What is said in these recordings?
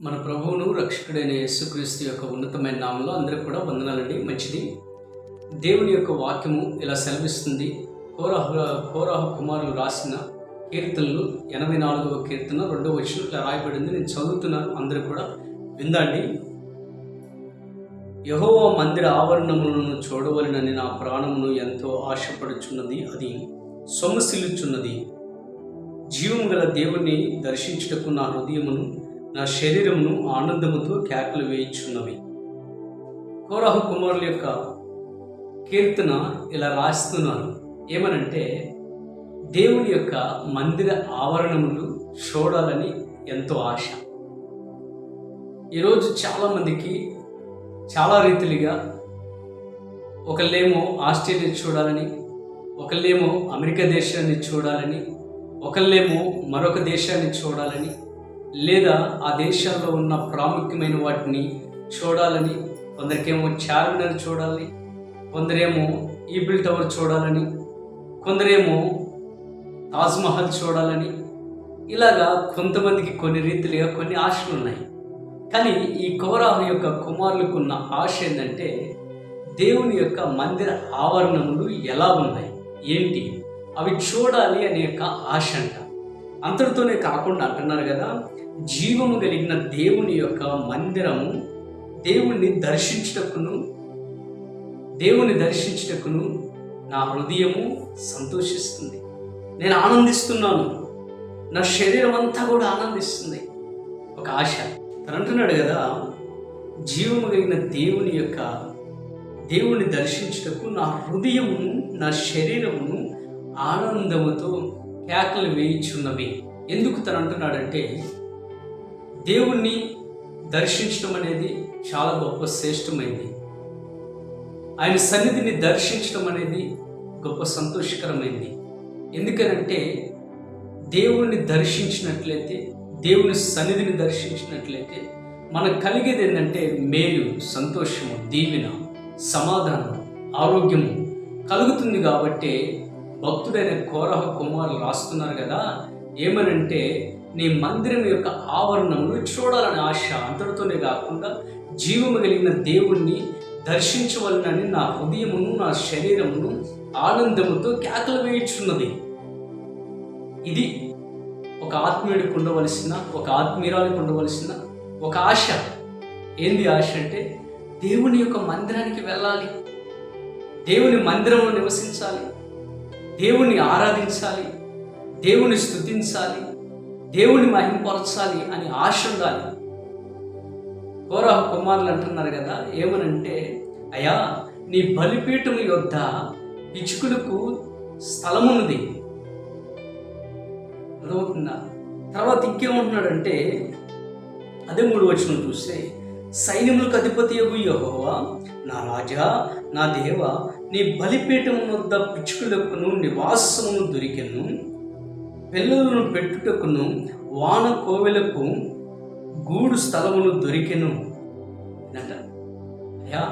మన ప్రభువును రక్షకుడైన యేసుక్రీస్తు యొక్క ఉన్నతమైన నామంలో అందరికి కూడా వందనాలండి. మంచిది. దేవుని యొక్క వాక్యము ఇలా సెలవిస్తుంది. కోరాహు కోరాహు కుమారులు రాసిన కీర్తనలు ఎనభై నాలుగవ కీర్తన రెండవ వచ్చిన ఇట్లా రాయబడింది. నేను చదువుతున్నాను. అందరూ కూడా విందండి యహోవా మందిర ఆవరణములను చూడవలనని నా ప్రాణమును ఎంతో ఆశపడుచున్నది. అది సొమ్మసిల్లుచున్నది. జీవము గల దేవుణ్ణి దర్శించుటకు నా హృదయమును నా శరీరమును ఆనందముతో కేకలు వేయించున్నవి. కోరాహు కుమారుల యొక్క కీర్తన ఇలా రాస్తున్నాను ఏమనంటే దేవుని యొక్క మందిర ఆవరణములు చూడాలని ఎంతో ఆశ. ఈరోజు చాలామందికి చాలా రీతిలుగా ఒకళ్ళేమో ఆస్ట్రేలియా చూడాలని ఒకళ్ళేమో అమెరికా దేశాన్ని చూడాలని ఒకళ్ళేమో మరొక దేశాన్ని చూడాలని లేదా ఆ దేశాల్లో ఉన్న ప్రాముఖ్యమైన వాటిని చూడాలని కొందరికేమో చార్మినార్ చూడాలి కొందరేమో ఈబిల్ టవర్ చూడాలని కొందరేమో తాజ్మహల్ చూడాలని. ఇలాగా కొంతమందికి కొన్ని రీతిలుగా కొన్ని ఆశలు ఉన్నాయి. కానీ ఈ కోరాహు యొక్క కుమారులకు ఉన్న ఆశ ఏంటంటే దేవుని యొక్క మందిర ఆవరణములు ఎలా ఉన్నాయి? ఏంటి? అవి చూడాలి అనే యొక్క ఆశ అంట. అంతటితోనే కాకుండా అంటున్నారు కదా జీవము కలిగిన దేవుని యొక్క మందిరము దేవుణ్ణి దర్శించుటకును దేవుని దర్శించుటకును నా హృదయము సంతోషిస్తుంది. నేను ఆనందిస్తున్నాను. నా శరీరం అంతా కూడా ఆనందిస్తుంది. ఒక ఆశ. తను అంటున్నాడు కదా జీవము కలిగిన దేవుని యొక్క దేవుని దర్శించుటకు నా హృదయమును నా శరీరమును ఆనందముతో కేకలు వేయించున్నవి. ఎందుకు తను అంటున్నాడంటే దేవుణ్ణి దర్శించడం అనేది చాలా గొప్ప శ్రేష్టమైంది. ఆయన సన్నిధిని దర్శించడం అనేది గొప్ప సంతోషకరమైంది. ఎందుకనంటే దేవుణ్ణి దర్శించినట్లయితే దేవుని సన్నిధిని దర్శించినట్లయితే మనకు కలిగేది ఏంటంటే మేలు సంతోషము దీవెన సమాధానం ఆరోగ్యము కలుగుతుంది కాబట్టి భక్తుడైన కోరహ కుమారులు రాస్తున్నారు కదా. ఏమనంటే నీ మందిరం యొక్క ఆవరణమును చూడాలని ఆశ అంతటితోనే కాకుండా జీవము కలిగిన దేవుణ్ణి దర్శించవలనని నా హృదయమును నా శరీరమును ఆనందముతో కేకలు వేయించున్నది. ఇది ఒక ఆత్మీయుడికి ఉండవలసిన ఒక ఆత్మీయురాలికి ఉండవలసిన ఒక ఆశ. ఏంది ఆశ అంటే దేవుని యొక్క మందిరానికి వెళ్ళాలి. దేవుని మందిరంలో నివసించాలి. దేవుని ఆరాధించాలి. దేవుని స్థుతించాలి. దేవుని మహింపరచాలి అని ఆశ ఉండాలి. కోరాహు కుమారులు అంటున్నారు కదా ఏమనంటే అయ్యా నీ బలిపీఠం యొద్ద పిచ్చుకులకు స్థలమున్నది. అర్థమవుతుందా? తర్వాత ఇంకేమంటున్నాడంటే అదే మూడు వచ్చిన చూస్తే సైన్యములకు అధిపతి యహోవా నా రాజా నా దేవ నీ బలిపీఠం వద్ద పిచ్చుకులకును నివాసమును దొరికెను. పిల్లలను పెట్టుటకును వాన కోవెలకు గూడు స్థలములు దొరికెను. అంట అయ్యా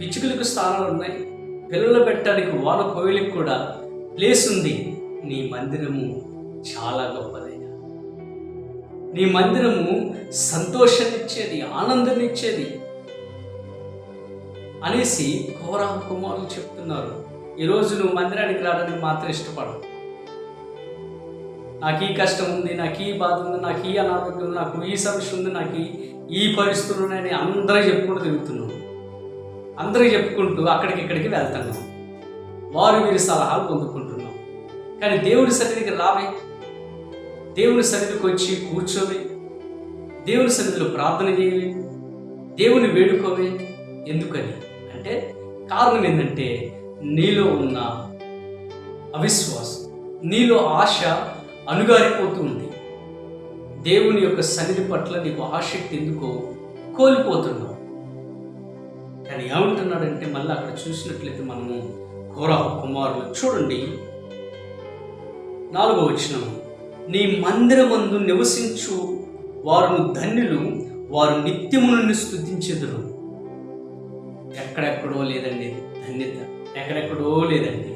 పిచ్చుకలకు స్థానాలు ఉన్నాయి. పిల్లలు పెట్టడానికి వాన కోవెలకు కూడా ప్లేస్ ఉంది. నీ మందిరము చాలా గొప్పదయ్యా నీ మందిరము సంతోషాన్నిచ్చేది ఆనందాన్నిచ్చేది అనేసి కౌరవ కుమారులు చెప్తున్నారు. ఈరోజు నువ్వు మందిరానికి రావడానికి మాత్రం ఇష్టపడవు. నాకు ఈ కష్టం ఉంది నాకు ఈ బాధ ఉంది నాకు ఈ అనారోగ్యం ఉంది నాకు ఈ సమస్య ఉంది నాకు ఈ- పరిస్థితులు ఉన్నాయని అందరూ చెప్పుకుంటూ తిరుగుతున్నావు అందరూ చెప్పుకుంటూ అక్కడికి ఇక్కడికి వెళ్తున్నాం వారు వీరి సలహాలు పొందుకుంటున్నాం. కానీ దేవుడి సన్నిధికి రావే. దేవుని సన్నిధికి వచ్చి కూర్చోవే. దేవుని సన్నిధిలో ప్రార్థన చేయవే. దేవుని వేడుకోవే. ఎందుకని అంటే కారణం ఏంటంటే నీలో ఉన్న అవిశ్వాసం నీలో ఆశ అణుగారిపోతుంది దేవుని యొక్క సన్నిధి పట్ల నీకు ఆసక్తి ఎందుకో కోల్పోతున్నావు. కానీ ఏమంటున్నాడంటే మళ్ళీ అక్కడ చూసినట్లయితే మనము కోరా కుమారులు చూడండి. నాలుగో వచ్చిన నీ మందిరమందు నివసించు వారు ధన్యులు వారు నిత్యము నుండి స్థుతించెదరు ఎక్కడెక్కడో లేదండి ధన్యత ఎక్కడెక్కడో లేదండి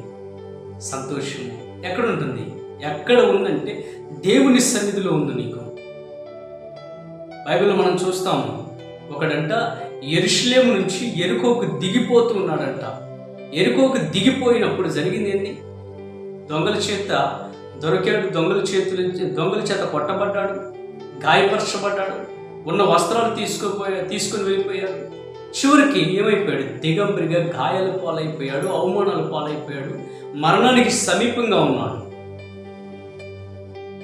సంతోషము ఎక్కడ ఉంటుంది ఎక్కడ ఉందంటే దేవుని సన్నిధిలో ఉంది నీకు. బైబిల్ మనం చూస్తాము ఒకడంట ఎరుషులేము నుంచి ఎరుకోకు దిగిపోతూ ఉన్నాడంట. ఎరుకోకు దిగిపోయినప్పుడు జరిగింది ఏంది? దొంగల చేత దొరికాడు దొంగల చేతుల దొంగల చేత కొట్టబడ్డాడు గాయపరచబడ్డాడు ఉన్న వస్త్రాలు తీసుకుపోయా తీసుకుని వెళ్ళిపోయాడు. చివరికి ఏమైపోయాడు? దిగంబరిగా గాయాల పాలైపోయాడు అవమానాల పాలైపోయాడు మరణానికి సమీపంగా ఉన్నాడు.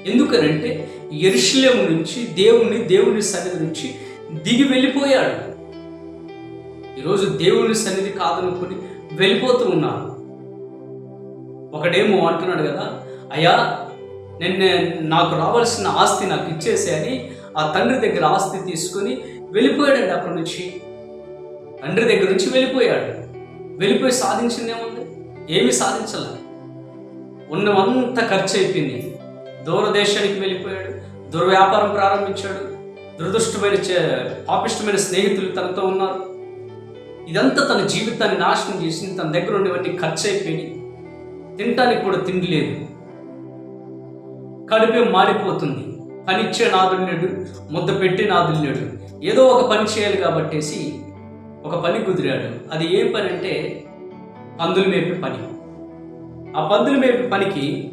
ఎందుకనంటే ఎరుషులేము నుంచి దేవుని దేవుని సన్నిధి నుంచి దిగి వెళ్ళిపోయాడు. ఈరోజు దేవుని సన్నిధి కాదనుకుని వెళ్ళిపోతూ ఉన్నాను ఒకడేమో అంటున్నాడు కదా అయ్యా నేను నాకు రావాల్సిన ఆస్తి నాకు ఇచ్చేసే అని ఆ తండ్రి దగ్గర ఆస్తి తీసుకొని వెళ్ళిపోయాడండి అక్కడి నుంచి. తండ్రి దగ్గర నుంచి వెళ్ళిపోయాడు. వెళ్ళిపోయి సాధించిందేముంది? ఏమీ సాధించాల. ఉన్నవంతా ఖర్చు అయిపోయింది దూరదేశానికి వెళ్ళిపోయాడు దుర్వ్యాపారం ప్రారంభించాడు. దురదృష్టమైన చే- పాపిష్టమైన స్నేహితులు తనతో ఉన్నారు. ఇదంతా తన జీవితాన్ని నాశనం చేసింది తన దగ్గర ఉండేవన్నీ ఖర్చు అయిపోయి తినటానికి కూడా తిండి లేదు. కడుపే మారిపోతుంది. పనిచ్చే నాదుడు లేడు ముద్ద పెట్టి నాదుడు లేడు. ఏదో ఒక పని చేయాలి కాబట్టేసి ఒక పని కుదిరాడు. అది ఏం పని అంటే పందులు మేపే పని. ఆ పందులు మేపే పనికి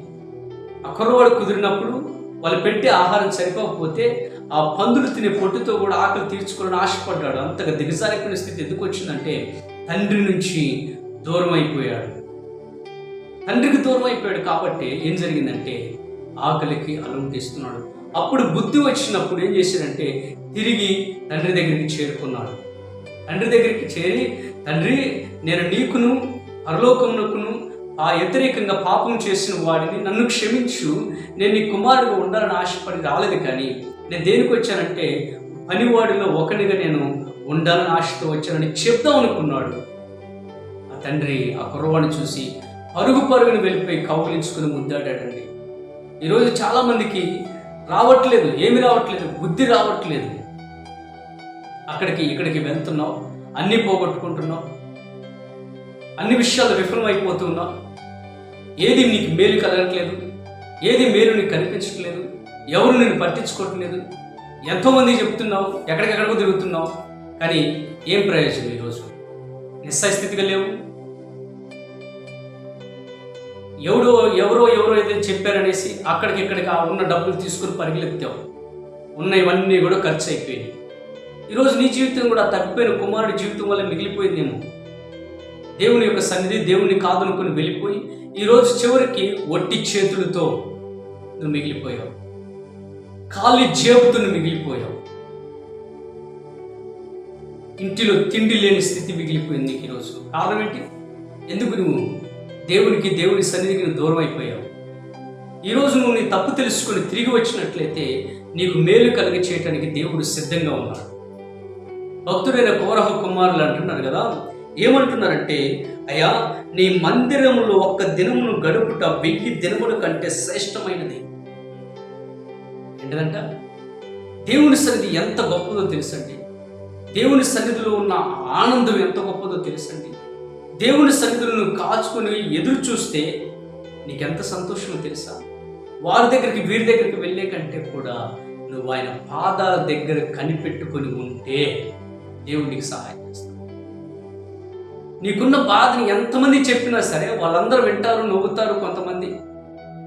ఆ కుర్రవాడు కుదిరినప్పుడు వాళ్ళు పెట్టే ఆహారం సరిపోకపోతే ఆ పందులు తినే పొట్టుతో కూడా ఆకలి తీర్చుకోవాలని ఆశపడ్డాడు. అంతగా దిగజారిపోయిన స్థితి ఎందుకు వచ్చిందంటే తండ్రి నుంచి దూరం అయిపోయాడు తండ్రికి దూరం అయిపోయాడు కాబట్టి ఏం జరిగిందంటే ఆకలికి అలంటిస్తున్నాడు అప్పుడు బుద్ధి వచ్చినప్పుడు ఏం చేశాడంటే తిరిగి తండ్రి దగ్గరికి చేరుకున్నాడు. తండ్రి దగ్గరికి చేరి తండ్రి నేను నీకును పరలోకమునకును ఆ వ్యతిరేకంగా పాపం చేసిన వాడిని నన్ను క్షమించు నేను నీ కుమారుడు ఉండాలని ఆశపడి రాలేదు కానీ నేను దేనికి వచ్చానంటే పనివాడిలో ఒకనిగా నేను ఉండాలని ఆశతో వచ్చానని చెప్దాం అనుకున్నాడు. ఆ తండ్రి ఆ కుర్రవాడిని చూసి పరుగు పరుగుని వెళ్ళిపోయి కౌగులించుకుని ముద్దాడాడండి. ఈరోజు చాలామందికి రావట్లేదు ఏమి రావట్లేదు బుద్ధి రావట్లేదు. అక్కడికి ఇక్కడికి వెళ్తున్నావు అన్నీ పోగొట్టుకుంటున్నావు అన్ని విషయాలు విఫలమైపోతున్నావు. ఏది నీకు మేలు కలగట్లేదు? ఏది మేలు నీకు కనిపించట్లేదు? ఎవరు నేను పట్టించుకోవట్లేదు? ఎంతోమంది చెప్తున్నావు ఎక్కడికెక్కడికో తిరుగుతున్నావు కానీ ఏం ప్రయోజనం ఈరోజు నిస్సస్థితిగా లేవు? ఎవడో ఎవరో ఎవరో ఏదైనా చెప్పారనేసి అక్కడికి ఇక్కడికి ఉన్న డబ్బులు తీసుకుని పరిగెత్తావు. ఉన్న ఇవన్నీ కూడా ఖర్చు అయిపోయినాయి. ఈరోజు నీ జీవితం కూడా తప్పిపోయిన కుమారుడి జీవితం వల్ల మిగిలిపోయిందేమో? దేవుని యొక్క సన్నిధి దేవుని కాదనుకుని వెళ్ళిపోయి ఈరోజు చివరికి ఒట్టి చేతులతో నువ్వు మిగిలిపోయావు. ఖాళీ జేబుతో నువ్వు మిగిలిపోయావు. ఇంటిలో తిండి లేని స్థితి మిగిలిపోయింది నీకు ఈరోజు. కారణం ఏంటి? ఎందుకు నువ్వు దేవునికి దేవుని సన్నిధికి నువ్వు దూరం అయిపోయావు? ఈరోజు నువ్వు నీ తప్పు తెలుసుకొని తిరిగి వచ్చినట్లయితే నీకు మేలు కలిగి చేయటానికి దేవుడు సిద్ధంగా ఉన్నాడు. భక్తుడైన కోరహ కుమారులు అంటున్నారు కదా ఏమంటున్నారంటే అయ్యా నీ మందిరములో ఒక్క దినమును గడుపుట వెయ్యి దినముల కంటే శ్రేష్టమైనది. ఏంటంట దేవుని సన్నిధి ఎంత గొప్పదో తెలుసండి. దేవుని సన్నిధిలో ఉన్న ఆనందం ఎంత గొప్పదో తెలుసండి. దేవుని సన్నిధులను కాచుకుని కాచుకొని ఎదురు చూస్తే నీకెంత సంతోషమో తెలుసా? వారి దగ్గరికి వీరి దగ్గరికి వెళ్ళే కంటే కూడా నువ్వు ఆయన పాదాల దగ్గర కనిపెట్టుకొని ఉంటే దేవునికి సహాయం నీకున్న బాధని ఎంతమంది చెప్పినా సరే వాళ్ళందరూ వింటారు నవ్వుతారు కొంతమంది.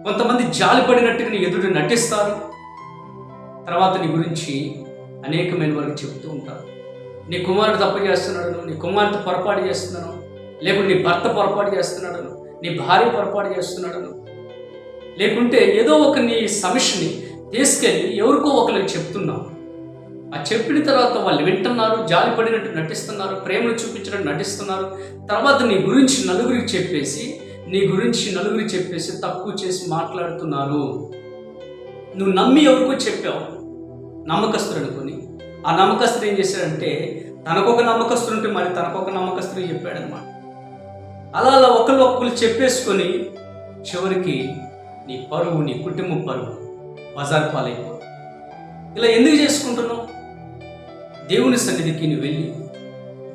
కొంతమంది జాలిపడినట్టుగా నీ ఎదురు నటిస్తారు. తర్వాత నీ గురించి అనేకమైన వరకు చెబుతూ ఉంటారు. నీ కుమారుడు తప్పు చేస్తున్నాడు నీ కుమార్తె పొరపాటు చేస్తున్నాను లేకుంటే నీ భర్త పొరపాటు చేస్తున్నాడు నీ భార్య పొరపాటు చేస్తున్నాడు లేకుంటే ఏదో ఒక నీ సమస్యని తీసుకెళ్ళి ఎవరికో ఒకరికి చెప్తున్నావు. ఆ చెప్పిన తర్వాత వాళ్ళు వింటున్నారు జాలిపడినట్టు నటిస్తున్నారు ప్రేమను చూపించినట్టు నటిస్తున్నారు. తర్వాత నీ గురించి నలుగురికి చెప్పేసి నీ గురించి నలుగురికి చెప్పేసి తక్కువ చేసి మాట్లాడుతున్నారు. నువ్వు నమ్మి ఎవరికో చెప్పావు. నమ్మకస్తుడు అనుకొని. ఆ నమ్మకస్తుడు ఏం చేశాడంటే తనకొక నమ్మకస్తుడు ఉంటే మరి తనకొక నమ్మకస్తుడు చెప్పాడనమాట అలా అలా ఒకళ్ళు ఒకళ్ళు చెప్పేసుకొని చివరికి నీ పరువు నీ కుటుంబం పరువు బజార్ పాలైపో ఇలా ఎందుకు చేసుకుంటున్నావు? దేవుని సన్నిధికి నువ్వు వెళ్ళి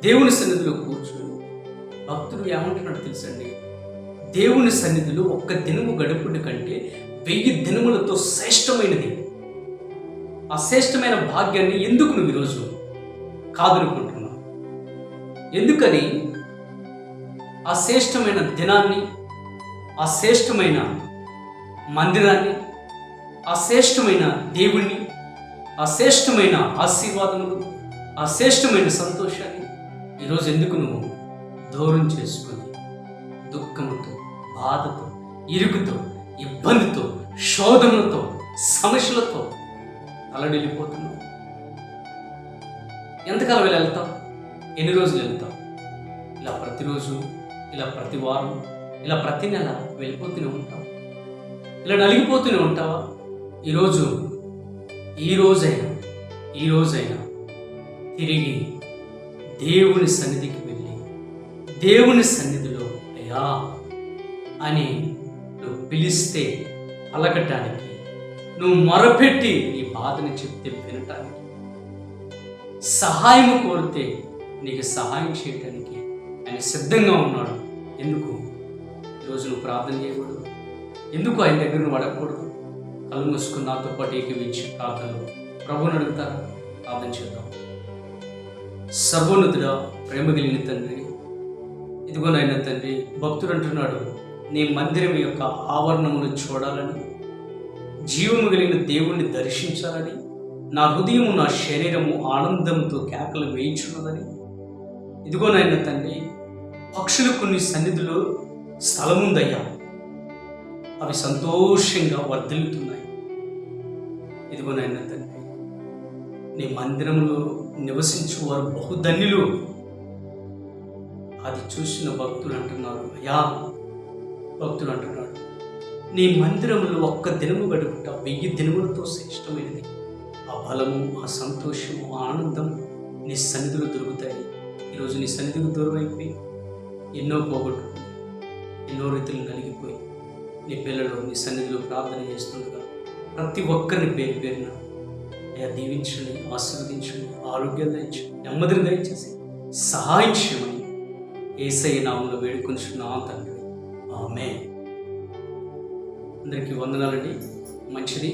దేవుని సన్నిధిలో కూర్చొని భక్తుడు ఏమంటున్నాడు తెలుసండి? దేవుని సన్నిధిలో ఒక్క దినము గడుపుడు కంటే వెయ్యి దినములతో శ్రేష్టమైనది. ఆ శ్రేష్టమైన భాగ్యాన్ని ఎందుకు నువ్వు ఈరోజు కాదనుకుంటున్నావు? ఎందుకని? ఆ శ్రేష్టమైన దినాన్ని ఆ శ్రేష్టమైన మందిరాన్ని ఆ శ్రేష్టమైన దేవుణ్ణి ఆ శ్రేష్టమైన ఆశీర్వాదములు ఆ శ్రేష్టమైన సంతోషాన్ని ఈరోజు ఎందుకు నువ్వు దూరం చేసుకుని దుఃఖంతో బాధతో ఇరుకుతో ఇబ్బందితో శోధనలతో సమస్యలతో అలడిల్లిపోతున్నావు ఎంతకాలం ఇలా వెళ్తాం ఎన్ని రోజులు వెళ్తాం ఇలా ప్రతిరోజు ఇలా ప్రతి వారం ఇలా ప్రతి నెల వెళ్ళిపోతూనే ఉంటాం ఇలా నలిగిపోతూనే ఉంటావా? ఈరోజు ఈ రోజైనా ఈ రోజైనా తిరిగి దేవుని సన్నిధికి వెళ్ళి దేవుని సన్నిధిలో అయ్యా అని నువ్వు పిలిస్తే పలకటానికి నువ్వు మొరపెట్టి నీ బాధని చెప్తే వినటానికి సహాయం కోరితే నీకు సహాయం చేయటానికి ఆయన సిద్ధంగా ఉన్నాడు. ఎందుకు? ఈరోజు నువ్వు ప్రార్థన చేయకూడదు. ఎందుకు ఆయన దగ్గర నువ్వు అడగకూడదు? కళ్ళు మూసుకున్న నాతో పాటు ఏకీవించి ప్రార్థనలు ప్రభుని అడుగుతారా ప్రార్థన చేద్దాం. సర్వోన్నతుడా ప్రేమ కలిగిన తండ్రి ఇదిగోనైనా తండ్రి భక్తుడు అంటున్నాడు నీ మందిరం యొక్క ఆవరణమును చూడాలని జీవము కలిగిన దేవుణ్ణి దర్శించాలని నా హృదయము నా శరీరము ఆనందంతో కేకలు వేయించున్నదని. ఇదిగోనైనా తండ్రి పక్షులు కొన్ని సన్నిధిలో స్థలముందయ్యా అవి సంతోషంగా వర్ధిల్లుతున్నాయి. ఇదిగోనైనా తండ్రి నీ మందిరంలో నివసించు వారు బహుధన్యులు. అది చూసిన భక్తులు అంటున్నారు అయ్యా! భక్తులు అంటున్నాడు నీ మందిరంలో ఒక్క దినము గడుపుట వెయ్యి దినములతో శ్రేష్టమైనది. ఆ బలము ఆ సంతోషము ఆ ఆనందం నీ సన్నిధులు దొరుకుతాయి. ఈరోజు నీ సన్నిధికి దూరం అయిపోయి ఎన్నో పోగొట్టుకుని ఎన్నో రీతులు నలిగిపోయి నీ పిల్లలు నీ సన్నిధిలో ప్రార్థన చేస్తుండగా ప్రతి ఒక్కరిని పేరు పేరున అయ్యా దీవించండి ఆశీర్వదించండి ఆరోగ్యం దయచండి నెమ్మదిని దయచేసి సహాయం చేయమని ఏసై నామంలో వేడుకొంచున్నాం తండ్రి. ఆమె అందరికీ వందనాలండి. మంచిది.